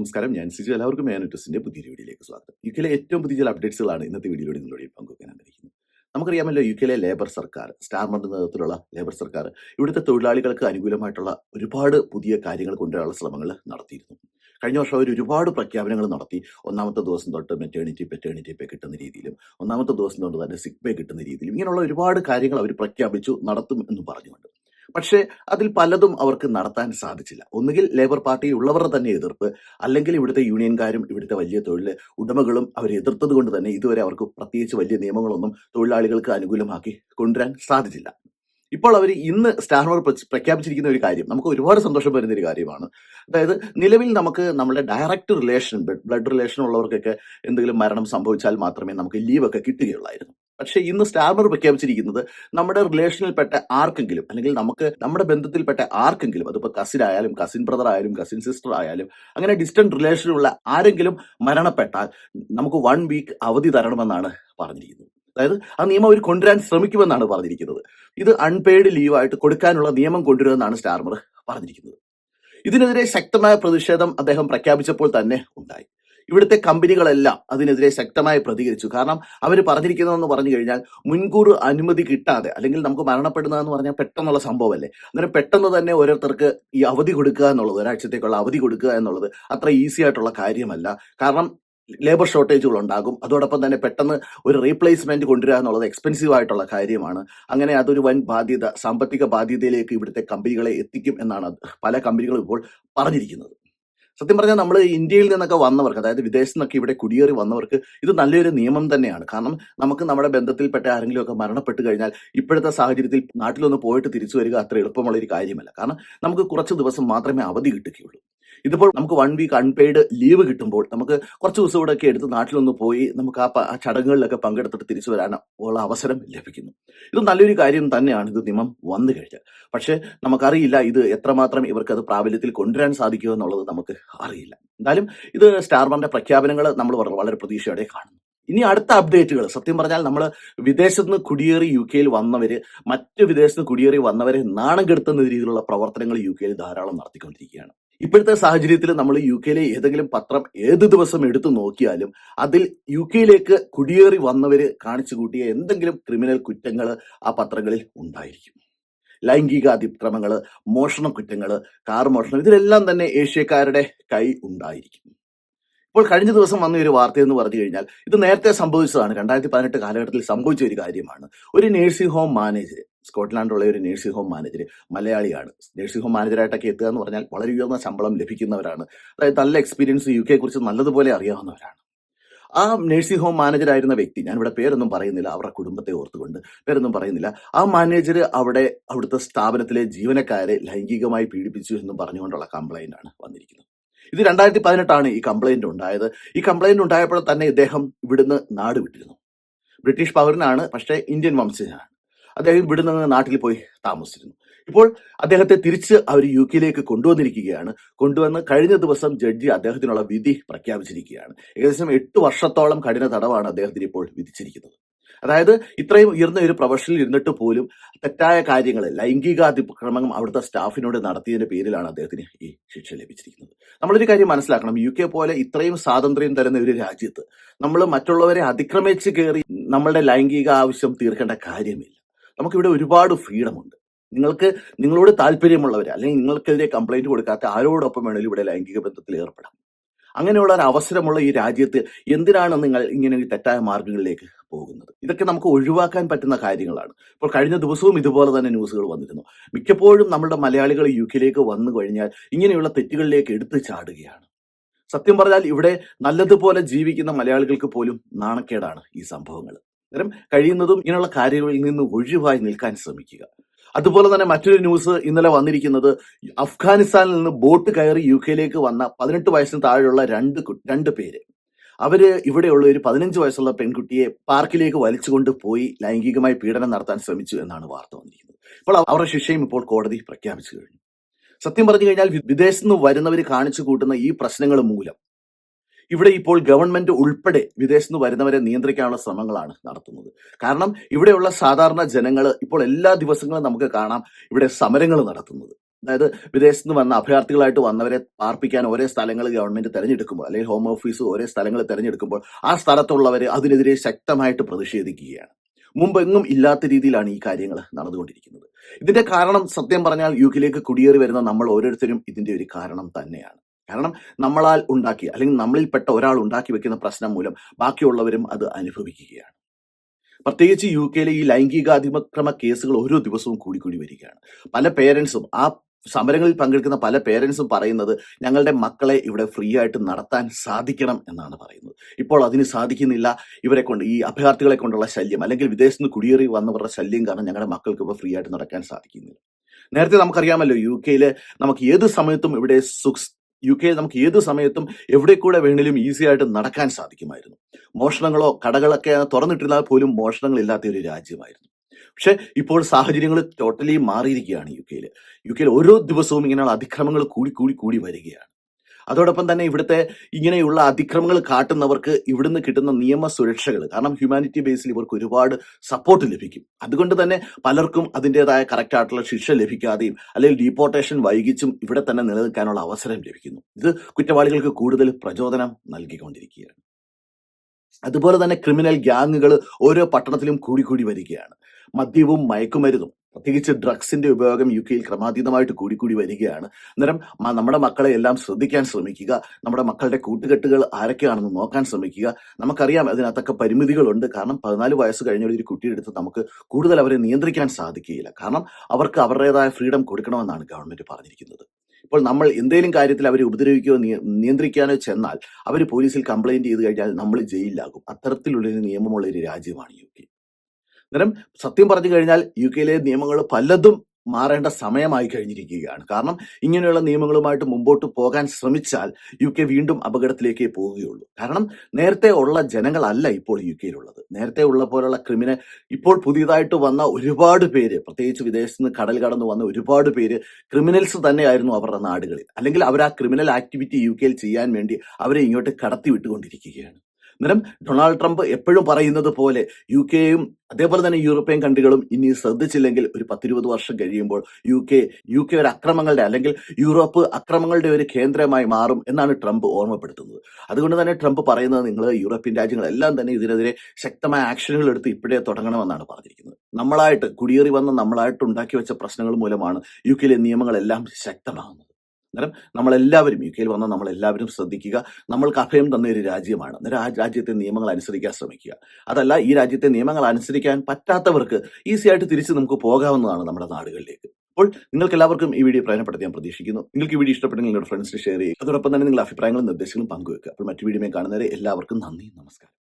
നമസ്കാരം. ഞാൻ സിജു എല്ലാവർക്കും മാനുറ്റസിന്റെ പുതിയ വീഡിയോയിലേക്ക് സ്വാഗതം. യു കെയിലെ ഏറ്റവും പുതിയ ചില അപ്ഡേറ്റ്സുകളാണ് ഇന്നത്തെ വീഡിയോയിൽ നിങ്ങളോട് പങ്കുവയ്ക്കാൻ ആഗ്രഹിക്കുന്നത്. നമുക്കറിയാമല്ലോ യു കെയിലെ ലേബർ സർക്കാർ സ്റ്റാർമറിന്റെ നേതൃത്വത്തിലുള്ള ലേബർ സർക്കാർ ഇവിടുത്തെ തൊഴിലാളികൾക്ക് അനുകൂലമായിട്ടുള്ള ഒരുപാട് പുതിയ കാര്യങ്ങൾ കൊണ്ടുവരാനുള്ള ശ്രമങ്ങൾ നടത്തിയിരുന്നു. കഴിഞ്ഞ വർഷം അവർ ഒരുപാട് പ്രഖ്യാപനങ്ങൾ നടത്തി. ഒന്നാമത്തെ ദിവസം തൊട്ട് മെറ്റേണിറ്റി പെറ്റേണിറ്റി പേ കിട്ടുന്ന രീതിയിലും ഒന്നാമത്തെ ദിവസം തൊട്ട് തന്നെ സിക് പേ കിട്ടുന്ന രീതിയിലും ഇങ്ങനെയുള്ള ഒരുപാട് കാര്യങ്ങൾ അവർ പ്രഖ്യാപിച്ചു നടത്തും എന്ന് പറഞ്ഞുകൊണ്ട്. പക്ഷേ അതിൽ പലതും അവർക്ക് നടത്താൻ സാധിച്ചില്ല. ഒന്നുകിൽ ലേബർ പാർട്ടി ഉള്ളവരുടെ തന്നെ എതിർപ്പ് അല്ലെങ്കിൽ ഇവിടുത്തെ യൂണിയൻകാരും ഇവിടുത്തെ വലിയ തൊഴിൽ ഉടമകളും അവർ എതിർത്തത് കൊണ്ട് തന്നെ ഇതുവരെ അവർക്ക് പ്രത്യേകിച്ച് വലിയ നിയമങ്ങളൊന്നും തൊഴിലാളികൾക്ക് അനുകൂലമാക്കി കൊണ്ടുവരാൻ സാധിച്ചില്ല. ഇപ്പോൾ അവർ ഇന്ന് സ്റ്റാർമർ പ്രഖ്യാപിച്ചിരിക്കുന്ന ഒരു കാര്യം നമുക്ക് ഒരുപാട് സന്തോഷം വരുന്ന ഒരു കാര്യമാണ്. അതായത് നിലവിൽ നമുക്ക് നമ്മുടെ ഡയറക്റ്റ് റിലേഷൻ ബ്ലഡ് റിലേഷൻ ഉള്ളവർക്കൊക്കെ എന്തെങ്കിലും മരണം സംഭവിച്ചാൽ മാത്രമേ നമുക്ക് ലീവൊക്കെ കിട്ടുകയുള്ളായിരുന്നു. പക്ഷേ ഇന്ന് സ്റ്റാർമർ പ്രഖ്യാപിച്ചിരിക്കുന്നത് നമ്മുടെ റിലേഷനിൽപ്പെട്ട ആർക്കെങ്കിലും അല്ലെങ്കിൽ നമുക്ക് നമ്മുടെ ബന്ധത്തിൽപ്പെട്ട ആർക്കെങ്കിലും അതിപ്പോൾ കസിൻ ആയാലും കസിൻ ബ്രദർ ആയാലും കസിൻ സിസ്റ്റർ ആയാലും അങ്ങനെ ഡിസ്റ്റന്റ് റിലേഷനിലുള്ള ആരെങ്കിലും മരണപ്പെട്ടാൽ നമുക്ക് വൺ വീക്ക് അവധി തരണമെന്നാണ് പറഞ്ഞിരിക്കുന്നത്. അതായത് ആ നിയമം അവർ കൊണ്ടുവരാൻ ശ്രമിക്കുമെന്നാണ് പറഞ്ഞിരിക്കുന്നത്. ഇത് അൺപെയ്ഡ് ലീവായിട്ട് കൊടുക്കാനുള്ള നിയമം കൊണ്ടുവരുമെന്നാണ് സ്റ്റാർമർ പറഞ്ഞിരിക്കുന്നത്. ഇതിനെതിരെ ശക്തമായ പ്രതിഷേധം അദ്ദേഹം പ്രഖ്യാപിച്ചപ്പോൾ തന്നെ ഉണ്ടായി. ഇവിടുത്തെ കമ്പനികളെല്ലാം അതിനെതിരെ ശക്തമായി പ്രതികരിച്ചു. കാരണം അവർ പറഞ്ഞിരിക്കുന്നതെന്ന് പറഞ്ഞു കഴിഞ്ഞാൽ മുൻകൂർ അനുമതി കിട്ടാതെ അല്ലെങ്കിൽ നമുക്ക് മരണപ്പെടുന്നതെന്ന് പറഞ്ഞാൽ പെട്ടെന്നുള്ള സംഭവമല്ലേ? അന്നേരം പെട്ടെന്ന് തന്നെ ഓരോരുത്തർക്ക് ഈ അവധി കൊടുക്കുക എന്നുള്ളത് ഒരാഴ്ചത്തേക്കുള്ള അവധി കൊടുക്കുക എന്നുള്ളത് അത്ര ഈസി ആയിട്ടുള്ള കാര്യമല്ല. കാരണം ലേബർ ഷോർട്ടേജുകൾ ഉണ്ടാകും. അതോടൊപ്പം തന്നെ പെട്ടെന്ന് ഒരു റീപ്ലേസ്മെന്റ് കൊണ്ടുവരിക എന്നുള്ളത് എക്സ്പെൻസീവ് ആയിട്ടുള്ള കാര്യമാണ്. അങ്ങനെ അതൊരു വൻ ബാധ്യത സാമ്പത്തിക ബാധ്യതയിലേക്ക് ഇവിടുത്തെ കമ്പനികളെ എത്തിക്കും എന്നാണ് പല കമ്പനികളും ഇപ്പോൾ പറഞ്ഞിരിക്കുന്നത്. സത്യം പറഞ്ഞാൽ നമ്മൾ ഇന്ത്യയിൽ നിന്നൊക്കെ വന്നവർക്ക് അതായത് വിദേശത്ത് നിന്നൊക്കെ ഇവിടെ കുടിയേറി വന്നവർക്ക് ഇത് നല്ലൊരു നിയമം തന്നെയാണ്. കാരണം നമുക്ക് നമ്മുടെ ബന്ധത്തിൽപ്പെട്ട ആരെങ്കിലും ഒക്കെ മരണപ്പെട്ട് കഴിഞ്ഞാൽ ഇപ്പോഴത്തെ സാഹചര്യത്തിൽ നാട്ടിലൊന്ന് പോയിട്ട് തിരിച്ചു വരിക അത്ര എളുപ്പമുള്ള ഒരു കാര്യമല്ല. കാരണം നമുക്ക് കുറച്ച് ദിവസം മാത്രമേ അവധി കിട്ടുകയുള്ളൂ. ഇതിപ്പോൾ നമുക്ക് വൺ വീക്ക് അൺപെയ്ഡ് ലീവ് കിട്ടുമ്പോൾ നമുക്ക് കുറച്ച് ദിവസം കൂടെ ഒക്കെ എടുത്ത് നാട്ടിലൊന്ന് പോയി നമുക്ക് ആ ചടങ്ങുകളിലൊക്കെ പങ്കെടുത്തിട്ട് തിരിച്ചു വരാൻ ഉള്ള അവസരം ലഭിക്കുന്നു. ഇത് നല്ലൊരു കാര്യം തന്നെയാണ്. ഇത് നിയമം വന്നു കഴിഞ്ഞാൽ. പക്ഷേ നമുക്കറിയില്ല ഇത് എത്രമാത്രം ഇവർക്ക് അത് പ്രാബല്യത്തിൽ കൊണ്ടുവരാൻ സാധിക്കുമോ എന്നുള്ളത് നമുക്ക് അറിയില്ല. എന്തായാലും ഇത് സ്റ്റാർമറിന്റെ പ്രഖ്യാപനങ്ങൾ നമ്മൾ വളരെ പ്രതീക്ഷയോടെ കാണുന്നു. ഇനി അടുത്ത അപ്ഡേറ്റുകൾ സത്യം പറഞ്ഞാൽ നമ്മൾ വിദേശത്ത് നിന്ന് കുടിയേറി യു കെയിൽ വന്നവര് മറ്റ് വിദേശത്ത് നിന്ന് കുടിയേറി വന്നവരെ നാണം കെടുത്തുന്ന രീതിയിലുള്ള പ്രവർത്തനങ്ങൾ യു കെയിൽ ധാരാളം നടത്തിക്കൊണ്ടിരിക്കുകയാണ്. ഇപ്പോഴത്തെ സാഹചര്യത്തിൽ നമ്മൾ യു കെയിലെ ഏതെങ്കിലും പത്രം ഏത് ദിവസം എടുത്തു നോക്കിയാലും അതിൽ യു കെയിലേക്ക് കുടിയേറി വന്നവർ കാണിച്ചു കൂട്ടിയ എന്തെങ്കിലും ക്രിമിനൽ കുറ്റങ്ങൾ ആ പത്രങ്ങളിൽ ഉണ്ടായിരിക്കും. ലൈംഗിക അതിക്രമങ്ങൾ മോഷണ കുറ്റങ്ങൾ കാർ മോഷണം ഇതിലെല്ലാം തന്നെ ഏഷ്യക്കാരുടെ കൈ ഉണ്ടായിരിക്കും. ഇപ്പോൾ കഴിഞ്ഞ ദിവസം വന്ന ഒരു വാർത്ത എന്ന് പറഞ്ഞു കഴിഞ്ഞാൽ ഇത് നേരത്തെ സംഭവിച്ചതാണ്. രണ്ടായിരത്തി പതിനെട്ട് കാലഘട്ടത്തിൽ സംഭവിച്ച ഒരു കാര്യമാണ്. ഒരു നേഴ്സിംഗ് ഹോം മാനേജർ സ്കോട്ട്ലാൻഡിലുള്ള ഒരു നേഴ്സിംഗ് ഹോം മാനേജർ മലയാളിയാണ്. നേഴ്സിംഗ് ഹോം മാനേജറായിട്ടൊക്കെ എത്തുക എന്ന് പറഞ്ഞാൽ വളരെ ഉയർന്ന ശമ്പളം ലഭിക്കുന്നവരാണ്. അതായത് നല്ല എക്സ്പീരിയൻസ് യു കെ കുറിച്ച് നല്ലതുപോലെ അറിയാവുന്നവരാണ്. ആ നേഴ്സിംഗ് ഹോം മാനേജർ ആയിരുന്ന വ്യക്തി ഞാൻ ഇവിടെ പേരൊന്നും പറയുന്നില്ല അവരുടെ കുടുംബത്തെ ഓർത്തുകൊണ്ട് പേരൊന്നും പറയുന്നില്ല ആ മാനേജർ അവിടെ അവിടുത്തെ സ്ഥാപനത്തിലെ ജീവനക്കാരെ ലൈംഗികമായി പീഡിപ്പിച്ചു എന്നും പറഞ്ഞുകൊണ്ടുള്ള കംപ്ലൈന്റ് ആണ് വന്നിരിക്കുന്നത്. ഇത് രണ്ടായിരത്തി പതിനെട്ടാണ് ഈ കംപ്ലൈന്റ് ഉണ്ടായത്. ഈ കംപ്ലൈന്റ് ഉണ്ടായപ്പോൾ തന്നെ ഇദ്ദേഹം ഇവിടുന്ന് നാട് വിട്ടിരുന്നു. ബ്രിട്ടീഷ് പൗരനാണ് പക്ഷേ ഇന്ത്യൻ വംശജനാണ്. അദ്ദേഹം ഇവിടുന്ന് നാട്ടിൽ പോയി താമസിച്ചിരുന്നു. ഇപ്പോൾ അദ്ദേഹത്തെ തിരിച്ച് അവർ യു കെയിലേക്ക് കൊണ്ടുവന്നിരിക്കുകയാണ്. കൊണ്ടുവന്ന് കഴിഞ്ഞ ദിവസം ജഡ്ജി അദ്ദേഹത്തിനുള്ള വിധി പ്രഖ്യാപിച്ചിരിക്കുകയാണ്. ഏകദേശം എട്ട് വർഷത്തോളം കഠിന തടവാണ് അദ്ദേഹത്തിന് ഇപ്പോൾ വിധിച്ചിരിക്കുന്നത്. അതായത് ഇത്രയും ഉയർന്ന ഒരു പ്രൊഫഷനിൽ ഇരുന്നിട്ട് പോലും തെറ്റായ കാര്യങ്ങൾ ലൈംഗികാതിക്രമം അവിടുത്തെ സ്റ്റാഫിനോട് നടത്തിയതിന്റെ പേരിലാണ് അദ്ദേഹത്തിന് ഈ ശിക്ഷ ലഭിച്ചിരിക്കുന്നത്. നമ്മളൊരു കാര്യം മനസ്സിലാക്കണം. യു കെ പോലെ ഇത്രയും സ്വാതന്ത്ര്യം തരുന്ന ഒരു രാജ്യത്ത് നമ്മൾ മറ്റുള്ളവരെ അതിക്രമിച്ച് കയറി നമ്മളുടെ ലൈംഗിക ആവശ്യം തീർക്കേണ്ട കാര്യമില്ല. നമുക്കിവിടെ ഒരുപാട് ഫ്രീഡം ഉണ്ട്. നിങ്ങൾക്ക് നിങ്ങളോട് താല്പര്യമുള്ളവർ അല്ലെങ്കിൽ നിങ്ങൾക്കെതിരെ കംപ്ലൈന്റ് കൊടുക്കാത്ത ആരോടൊപ്പം വേണമെങ്കിലും ഇവിടെ ലൈംഗിക ബന്ധത്തിൽ ഏർപ്പെടാം. അങ്ങനെയുള്ള ഒരു അവസരമുള്ള ഈ രാജ്യത്ത് എന്തിനാണ് നിങ്ങൾ ഇങ്ങനെ തെറ്റായ മാർഗങ്ങളിലേക്ക് പോകുന്നത്? ഇതൊക്കെ നമുക്ക് ഒഴിവാക്കാൻ പറ്റുന്ന കാര്യങ്ങളാണ്. ഇപ്പോൾ കഴിഞ്ഞ ദിവസവും ഇതുപോലെ തന്നെ ന്യൂസുകൾ വന്നിരുന്നു. മിക്കപ്പോഴും നമ്മുടെ മലയാളികൾ യു കെയിലേക്ക് വന്നു കഴിഞ്ഞാൽ ഇങ്ങനെയുള്ള തെറ്റുകളിലേക്ക് എടുത്തു ചാടുകയാണ്. സത്യം പറഞ്ഞാൽ ഇവിടെ നല്ലതുപോലെ ജീവിക്കുന്ന മലയാളികൾക്ക് പോലും നാണക്കേടാണ് ഈ സംഭവങ്ങൾ. അന്നേരം കഴിയുന്നതും ഇങ്ങനെയുള്ള കാര്യങ്ങളിൽ നിന്ന് ഒഴിവായി നിൽക്കാൻ ശ്രമിക്കുക. അതുപോലെ തന്നെ മറ്റൊരു ന്യൂസ് ഇന്നലെ വന്നിരിക്കുന്നത് അഫ്ഗാനിസ്ഥാനിൽ നിന്ന് ബോട്ട് കയറി യു കെയിലേക്ക് വന്ന പതിനെട്ട് വയസ്സിന് താഴെയുള്ള രണ്ട് രണ്ട് പേര്. അവർ ഇവിടെയുള്ള ഒരു പതിനഞ്ച് വയസ്സുള്ള പെൺകുട്ടിയെ പാർക്കിലേക്ക് വലിച്ചുകൊണ്ട് പോയി ലൈംഗികമായി പീഡനം നടത്താൻ ശ്രമിച്ചു എന്നാണ് വാർത്ത വന്നിരിക്കുന്നത്. ഇപ്പോൾ അവരുടെ ശിക്ഷയും ഇപ്പോൾ കോടതി പ്രഖ്യാപിച്ചു കഴിഞ്ഞു. സത്യം പറഞ്ഞു കഴിഞ്ഞാൽ വിദേശത്ത് നിന്ന് വരുന്നവർ കാണിച്ചു കൂട്ടുന്ന ഈ പ്രശ്നങ്ങൾ മൂലം ഇവിടെ ഇപ്പോൾ ഗവൺമെന്റ് ഉൾപ്പെടെ വിദേശത്ത് നിന്ന് വരുന്നവരെ നിയന്ത്രിക്കാനുള്ള ശ്രമങ്ങളാണ് നടത്തുന്നത്. കാരണം ഇവിടെയുള്ള സാധാരണ ജനങ്ങൾ ഇപ്പോൾ എല്ലാ ദിവസങ്ങളും നമുക്ക് കാണാം ഇവിടെ സമരങ്ങൾ നടത്തുന്നത്. അതായത് വിദേശത്ത് നിന്ന് വന്ന അഭയാർത്ഥികളായിട്ട് വന്നവരെ പാർപ്പിക്കാൻ ഓരോ സ്ഥലങ്ങൾ ഗവൺമെന്റ് തെരഞ്ഞെടുക്കുമ്പോൾ അല്ലെങ്കിൽ ഹോം ഓഫീസ് ഓരോ സ്ഥലങ്ങൾ തെരഞ്ഞെടുക്കുമ്പോൾ ആ സ്ഥലത്തുള്ളവർ അതിനെതിരെ ശക്തമായിട്ട് പ്രതിഷേധിക്കുകയാണ്. മുമ്പെങ്ങും ഇല്ലാത്ത രീതിയിലാണ് ഈ കാര്യങ്ങൾ നടന്നുകൊണ്ടിരിക്കുന്നത്. ഇതിന്റെ കാരണം സത്യം പറഞ്ഞാൽ യു കെയിലേക്ക് കുടിയേറി വരുന്ന നമ്മൾ ഓരോരുത്തരും ഇതിന്റെ ഒരു കാരണം തന്നെയാണ്. കാരണം നമ്മളാൽ ഉണ്ടാക്കി അല്ലെങ്കിൽ നമ്മളിൽപ്പെട്ട ഒരാൾ ഉണ്ടാക്കി വെക്കുന്ന പ്രശ്നം മൂലം ബാക്കിയുള്ളവരും അത് അനുഭവിക്കുകയാണ്. പ്രത്യേകിച്ച് യു കെയിലെ ഈ ലൈംഗികാതിമക്രമ കേസുകൾ ഓരോ ദിവസവും കൂടിക്കൂടി വരികയാണ്. പല പേരൻസും ആ സമരങ്ങളിൽ പങ്കെടുക്കുന്ന പല പേരൻസും പറയുന്നത് ഞങ്ങളുടെ മക്കളെ ഇവിടെ ഫ്രീ ആയിട്ട് നടത്താൻ സാധിക്കണം എന്നാണ് പറയുന്നത്. ഇപ്പോൾ അതിന് സാധിക്കുന്നില്ല. ഇവരെ കൊണ്ട് ഈ അഭയാർത്ഥികളെ കൊണ്ടുള്ള ശല്യം അല്ലെങ്കിൽ വിദേശത്ത് നിന്ന് കുടിയേറി വന്നവരുടെ ശല്യം കാരണം ഞങ്ങളുടെ മക്കൾക്ക് ഇപ്പോൾ ഫ്രീ ആയിട്ട് നടക്കാൻ സാധിക്കുന്നില്ല. നേരത്തെ നമുക്കറിയാമല്ലോ യു കെയിൽ നമുക്ക് ഏത് സമയത്തും ഇവിടെ സുഖ യു കെ നമുക്ക് ഏത് സമയത്തും എവിടെ കൂടെ വേണേലും ഈസി ആയിട്ട് നടക്കാൻ സാധിക്കുമായിരുന്നു. മോഷണങ്ങളോ കടകളൊക്കെ തുറന്നിട്ടിരുന്നാൽ പോലും മോഷണങ്ങളില്ലാത്ത ഒരു രാജ്യമായിരുന്നു. പക്ഷെ ഇപ്പോൾ സാഹചര്യങ്ങൾ ടോട്ടലി മാറിയിരിക്കുകയാണ് യു കെയിൽ യു കെയിൽ ഓരോ ദിവസവും ഇങ്ങനെയുള്ള അതിക്രമങ്ങൾ കൂടി കൂടി കൂടി വരികയാണ്. അതോടൊപ്പം തന്നെ ഇവിടുത്തെ ഇങ്ങനെയുള്ള അതിക്രമങ്ങൾ കാട്ടുന്നവർക്ക് ഇവിടുന്ന് കിട്ടുന്ന നിയമ സുരക്ഷകൾ കാരണം ഹ്യൂമാനിറ്റി ബേസിൽ ഇവർക്ക് ഒരുപാട് സപ്പോർട്ട് ലഭിക്കും. അതുകൊണ്ട് തന്നെ പലർക്കും അതിന്റെതായ കറക്റ്റ് ആയിട്ടുള്ള ശിക്ഷ ലഭിക്കാതെയും അല്ലെങ്കിൽ ഡീപ്പോർട്ടേഷൻ വൈകിച്ചും ഇവിടെ തന്നെ നിലനിൽക്കാനുള്ള അവസരം ലഭിക്കുന്നു. ഇത് കുറ്റവാളികൾക്ക് കൂടുതൽ പ്രചോദനം നൽകിക്കൊണ്ടിരിക്കുകയാണ്. അതുപോലെ തന്നെ ക്രിമിനൽ ഗ്യാങ്ങുകൾ ഓരോ പട്ടണത്തിലും കൂടി കൂടി വരികയാണ്. മദ്യവും മയക്കുമരുന്നും പ്രത്യേകിച്ച് ഡ്രഗ്സിന്റെ ഉപയോഗം യു കെയിൽ ക്രമാതീതമായിട്ട് കൂടിക്കൂടി വരികയാണ്. അന്നേരം നമ്മുടെ മക്കളെ എല്ലാം ശ്രദ്ധിക്കാൻ ശ്രമിക്കുക. നമ്മുടെ മക്കളുടെ കൂട്ടുകെട്ടുകൾ ആരൊക്കെയാണെന്ന് നോക്കാൻ ശ്രമിക്കുക. നമുക്കറിയാം അതിനകത്തൊക്കെ പരിമിതികളുണ്ട്. കാരണം പതിനാല് വയസ്സ് കഴിഞ്ഞ ഒരു കുട്ടിയെടുത്ത് നമുക്ക് കൂടുതൽ അവരെ നിയന്ത്രിക്കാൻ സാധിക്കുകയില്ല. കാരണം അവർക്ക് അവരുടേതായ ഫ്രീഡം കൊടുക്കണമെന്നാണ് ഗവൺമെന്റ് പറഞ്ഞിരിക്കുന്നത്. ഇപ്പോൾ നമ്മൾ എന്തെങ്കിലും കാര്യത്തിൽ അവരെ ഉപദ്രവിക്കുകയോ നിയന്ത്രിക്കാനോ ചെന്നാൽ അവർ പോലീസിൽ കംപ്ലൈന്റ് ചെയ്ത് കഴിഞ്ഞാൽ നമ്മൾ ജയിലിലാകും. അത്തരത്തിലുള്ള ഒരു നിയമമുള്ള ഒരു രാജ്യമാണ് യു കെ. അന്നേരം സത്യം പറഞ്ഞു കഴിഞ്ഞാൽ യു കെയിലെ നിയമങ്ങൾ പലതും മാറേണ്ട സമയമായി കഴിഞ്ഞിരിക്കുകയാണ്. കാരണം ഇങ്ങനെയുള്ള നിയമങ്ങളുമായിട്ട് മുമ്പോട്ട് പോകാൻ ശ്രമിച്ചാൽ യു കെ വീണ്ടും അപകടത്തിലേക്ക് പോവുകയുള്ളൂ. കാരണം നേരത്തെ ഉള്ള ജനങ്ങളല്ല ഇപ്പോൾ യു കെയിലുള്ളത് നേരത്തെ ഉള്ള പോലുള്ള ക്രിമിനൽ ഇപ്പോൾ പുതിയതായിട്ട് വന്ന ഒരുപാട് പേര് പ്രത്യേകിച്ച് വിദേശത്ത് നിന്ന് കടൽ കടന്നു വന്ന ഒരുപാട് പേര് ക്രിമിനൽസ് തന്നെയായിരുന്നു അവരുടെ നാടുകളിൽ. അല്ലെങ്കിൽ അവർ ആ ക്രിമിനൽ ആക്ടിവിറ്റി യു കെയിൽ ചെയ്യാൻ വേണ്ടി അവരെ ഇങ്ങോട്ട് കടത്തി വിട്ടുകൊണ്ടിരിക്കുകയാണ് അന്നേരം ഡൊണാൾഡ് ട്രംപ് എപ്പോഴും പറയുന്നത് പോലെ യു കെയും അതേപോലെ തന്നെ യൂറോപ്യൻ കൺട്രികളും ഇനി ശ്രദ്ധിച്ചില്ലെങ്കിൽ ഒരു പത്തിരുപത് വർഷം കഴിയുമ്പോൾ യു കെ യു കെ ഒരു അക്രമങ്ങളുടെ അല്ലെങ്കിൽ യൂറോപ്പ് അക്രമങ്ങളുടെ ഒരു കേന്ദ്രമായി മാറും എന്നാണ് ട്രംപ് ഓർമ്മപ്പെടുത്തുന്നത്. അതുകൊണ്ട് തന്നെ ട്രംപ് പറയുന്നത് നിങ്ങൾ യൂറോപ്യൻ രാജ്യങ്ങളെല്ലാം തന്നെ ഇതിനെതിരെ ശക്തമായ ആക്ഷനുകൾ എടുത്ത് ഇപ്പോഴേ തുടങ്ങണമെന്നാണ് പറഞ്ഞിരിക്കുന്നത്. നമ്മളായിട്ട് കുടിയേറി വന്ന നമ്മളായിട്ട് ഉണ്ടാക്കി വെച്ച പ്രശ്നങ്ങൾ മൂലമാണ് യു കെയിലെ നിയമങ്ങളെല്ലാം ശക്തമാകുന്നത്. അന്നേരം നമ്മളെല്ലാവരും യു കെയിൽ വന്ന നമ്മളെല്ലാവരും ശ്രദ്ധിക്കുക. നമ്മൾക്ക് അഭയം തന്ന ഒരു രാജ്യമാണ്. അന്നേരം ആ രാജ്യത്തെ നിയമങ്ങൾ അനുസരിക്കാൻ ശ്രമിക്കുക. അതല്ല ഈ രാജ്യത്തെ നിയമങ്ങൾ അനുസരിക്കാൻ പറ്റാത്തവർക്ക് ഈസി ആയിട്ട് തിരിച്ച് നമുക്ക് പോകാവുന്നതാണ് നമ്മുടെ നാടുകളിലേക്ക്. അപ്പോൾ നിങ്ങൾക്ക് എല്ലാവർക്കും ഈ വീഡിയോ പ്രയോജനപ്പെടുത്തി ഞാൻ പ്രതീക്ഷിക്കുന്നു. നിങ്ങൾക്ക് ഈ വീഡിയോ ഇഷ്ടപ്പെട്ടെങ്കിൽ നിങ്ങളുടെ ഫ്രണ്ട്സിന് ഷെയർ ചെയ്യുക. അതോടൊപ്പം തന്നെ നിങ്ങളുടെ അഭിപ്രായങ്ങളും നിർദ്ദേശങ്ങളും പങ്കുവെക്കുക. അപ്പോൾ മറ്റു വീഡിയോ കാണുന്നവരെ എല്ലാവർക്കും നന്ദി. നമസ്കാരം.